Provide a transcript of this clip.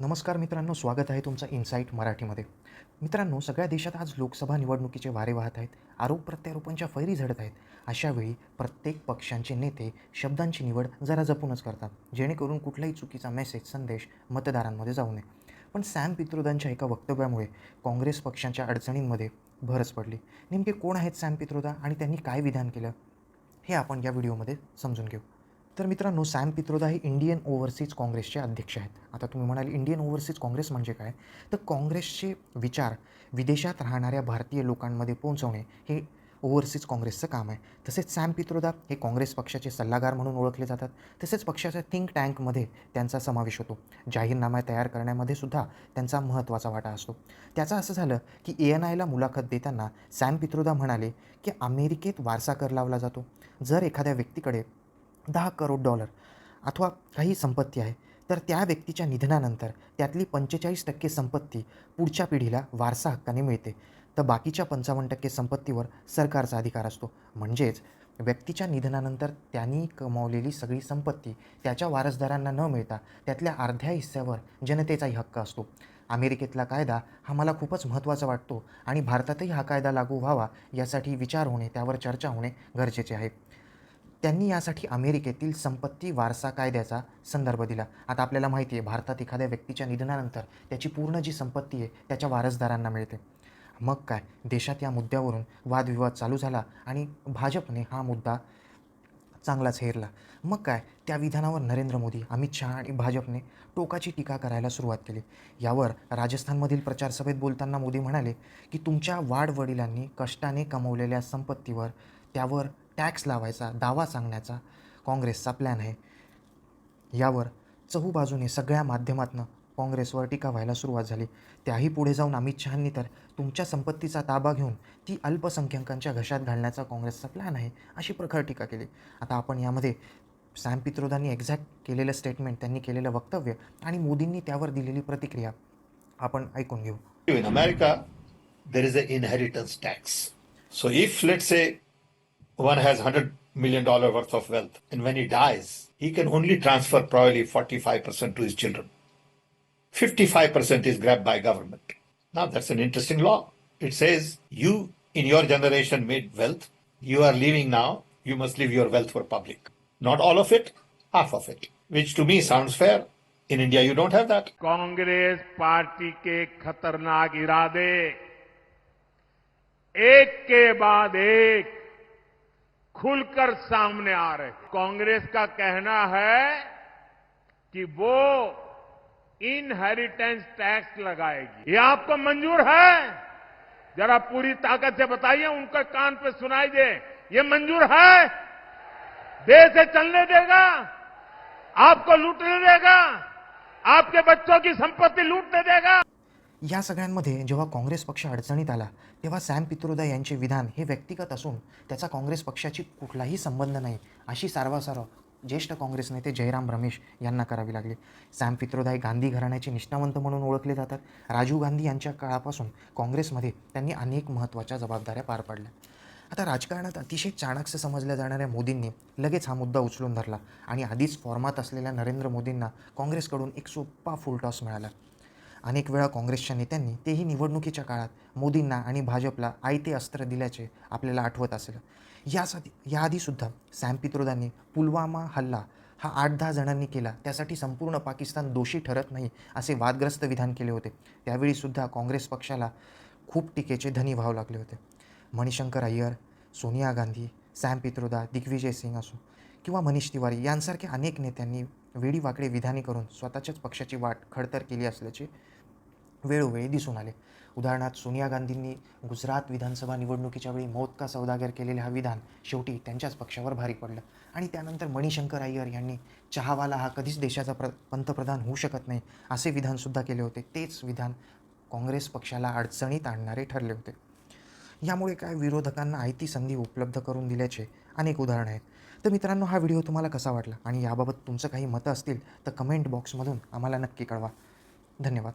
नमस्कार मित्रांनो स्वागत आहे तुमचं इन्साईट मराठीमध्ये. मित्रांनो सगळ्या देशात आज लोकसभा निवडणुकीचे वारे वाहत आहेत आरोप प्रत्यारोपांच्या फैरी झडत आहेत. अशावेळी प्रत्येक पक्षांचे नेते शब्दांची निवड जरा जपूनच करतात जेणेकरून कुठलाही चुकीचा मेसेज संदेश मतदारांमध्ये जाऊ नये. पण सॅम पित्रोदांच्या एका वक्तव्यामुळे काँग्रेस पक्षांच्या अडचणींमध्ये भरच पडली. नेमके कोण आहेत सॅम पित्रोदा आणि त्यांनी काय विधान केलं हे आपण या व्हिडिओमध्ये समजून घेऊ. तर मित्रांनो सॅम पित्रोदा हे इंडियन ओव्हरसीज काँग्रेसचे अध्यक्ष आहेत. आता तुम्ही म्हणाल इंडियन ओव्हरसीज काँग्रेस म्हणजे काय? तर काँग्रेसचे विचार विदेशात राहणाऱ्या भारतीय लोकांमध्ये पोहोचवणे हे ओव्हरसीज काँग्रेसचं काम आहे. तसेच सॅम पित्रोदा हे काँग्रेस पक्षाचे सल्लागार म्हणून ओळखले जातात. तसेच पक्षाच्या थिंक टँकमध्ये त्यांचा समावेश होतो. जाहीरनामा तयार करण्यामध्ये सुद्धा त्यांचा महत्त्वाचा वाटा असतो. त्याचं असं झालं की ए एन आयला मुलाखत देताना सॅम पित्रोदा म्हणाले की अमेरिकेत वारसा कर लावला जातो. जर एखाद्या व्यक्तीकडे दहा करोड डॉलर अथवा काही संपत्ती आहे. तर त्या व्यक्तीच्या निधनानंतर त्यातली पंचेचाळीस टक्के संपत्ती पुढच्या पिढीला वारसा हक्काने मिळते. तर बाकीच्या पंचावन्न टक्के संपत्तीवर सरकारचा अधिकार असतो. म्हणजेच व्यक्तीच्या निधनानंतर त्यांनी कमावलेली सगळी संपत्ती त्याच्या वारसदारांना न मिळता त्यातल्या अर्ध्या हिस्स्यावर जनतेचाही हक्क असतो. अमेरिकेतला कायदा हा मला खूपच महत्त्वाचा वाटतो आणि भारतातही हा कायदा लागू व्हावा यासाठी विचार होणे त्यावर चर्चा होणे गरजेचे आहे. त्यांनी यासाठी अमेरिकेतील संपत्ती वारसा कायद्याचा संदर्भ दिला. आता आपल्याला माहिती आहे भारतात एखाद्या व्यक्तीच्या निधनानंतर त्याची पूर्ण जी संपत्ती आहे त्याच्या वारसदारांना मिळते. मग काय? देशात या मुद्द्यावरून वादविवाद चालू झाला आणि भाजपने हा मुद्दा चांगलाच हेरला. मग काय? त्या विधानावर नरेंद्र मोदी अमित शहा आणि भाजपने टोकाची टीका करायला सुरुवात केली. यावर राजस्थानमधील प्रचारसभेत बोलताना मोदी म्हणाले की तुमच्या वाडवडिलांनी कष्टाने कमवलेल्या संपत्तीवर त्यावर टॅक्स लावायचा दावा सांगण्याचा काँग्रेसचा प्लॅन आहे. यावर चहूबाजूने सगळ्या माध्यमातनं काँग्रेसवर टीका व्हायला सुरुवात झाली. त्याही पुढे जाऊन अमित शहांनी तर तुमच्या संपत्तीचा ताबा घेऊन ती अल्पसंख्याकांच्या घशात घालण्याचा काँग्रेसचा प्लॅन आहे अशी प्रखर टीका केली. आता आपण यामध्ये सॅम पित्रोदांनी एक्झॅक्ट केलेलं स्टेटमेंट त्यांनी केलेलं वक्तव्य आणि मोदींनी त्यावर दिलेली प्रतिक्रिया आपण ऐकून घेऊ. In America there is a inheritance tax so if let's say one has hundred million dollar worth of wealth, and when he dies, he can only transfer probably forty-five percent to his children. Fifty-five percent is grabbed by government. Now that's an interesting law. It says you in your generation made wealth. You are leaving now. You must leave your wealth for public. Not all of it, half of it. Which to me sounds fair. In India, you don't have that. Congress party के खतरनाक इरादे एक के बाद एक खुलकर सामने आ रहे हैं। कांग्रेस का कहना है कि वो इनहेरिटेंस टैक्स लगाएगी। ये आपको मंजूर है? जरा पूरी ताकत से बताइए, उनके कान पे सुनाई दे। ये मंजूर है? देश से चलने देगा? आपको लूटने देगा? आपके बच्चों की संपत्ति लूटने देगा? या सगळ्यांमध्ये जेव्हा काँग्रेस पक्ष अडचणीत आला तेव्हा सॅम पित्रोदा यांचे विधान हे व्यक्तिगत असून त्याचा काँग्रेस पक्षाची कुठलाही संबंध नाही अशी सारवासारव ज्येष्ठ काँग्रेस नेते जयराम रमेश यांना करावी लागली. सॅम पित्रोदा हे गांधी घराण्याचे निष्ठावंत म्हणून ओळखले जातात. राजीव गांधी यांच्या काळापासून काँग्रेसमध्ये त्यांनी अनेक महत्त्वाच्या जबाबदाऱ्या पार पाडल्या. आता राजकारणात अतिशय चाणक्य समजल्या जाणाऱ्या मोदींनी लगेच हा मुद्दा उचलून धरला आणि आधीच फॉर्मात असलेल्या नरेंद्र मोदींना काँग्रेसकडून एक सोपा फुलटॉस मिळाला. अनेक वेळा काँग्रेसच्या नेत्यांनी तेही निवडणुकीच्या काळात मोदींना आणि भाजपला आयते अस्त्र दिल्याचे आपल्याला आठवत असेल. यासाठी याआधीसुद्धा सॅम पित्रोदांनी पुलवामा हल्ला हा आठ दहा जणांनी केला. त्यासाठी संपूर्ण पाकिस्तान दोषी ठरत नाही असे वादग्रस्त विधान केले होते. त्यावेळीसुद्धा काँग्रेस पक्षाला खूप टीकेचे धनी व्हावं लागले होते. मणिशंकर अय्यर सोनिया गांधी सॅम पित्रोदा दिग्विजय सिंग असो किंवा मनीष तिवारी यांसारख्या अनेक नेत्यांनी वेडीवाकडे विधाने करून स्वतःच्याच पक्षाची वाट खडतर केली असल्याचे वेळोवेळी दिसून आले. उदाहरणार्थ सोनिया गांधींनी गुजरात विधानसभा निवडणुकीच्या वेळी मौत का सौदागर केलेले हा विधान शेवटी त्यांच्याच पक्षावर भारी पडलं. आणि त्यानंतर मणिशंकर अय्यर यांनी चहावाला हा कधीच देशाचा प्र पंतप्रधान होऊ शकत नाही असे विधानसुद्धा केले होते. तेच विधान काँग्रेस पक्षाला अडचणीत आणणारे ठरले होते. यामुळे काय विरोधकांना आयती संधी उपलब्ध करून दिल्याचे अनेक उदाहरणं आहेत. तर मित्रांनो हा व्हिडिओ तुम्हाला कसा वाटला आणि याबाबत तुमचं काही मतं असतील तर कमेंट बॉक्समधून आम्हाला नक्की कळवा. धन्यवाद.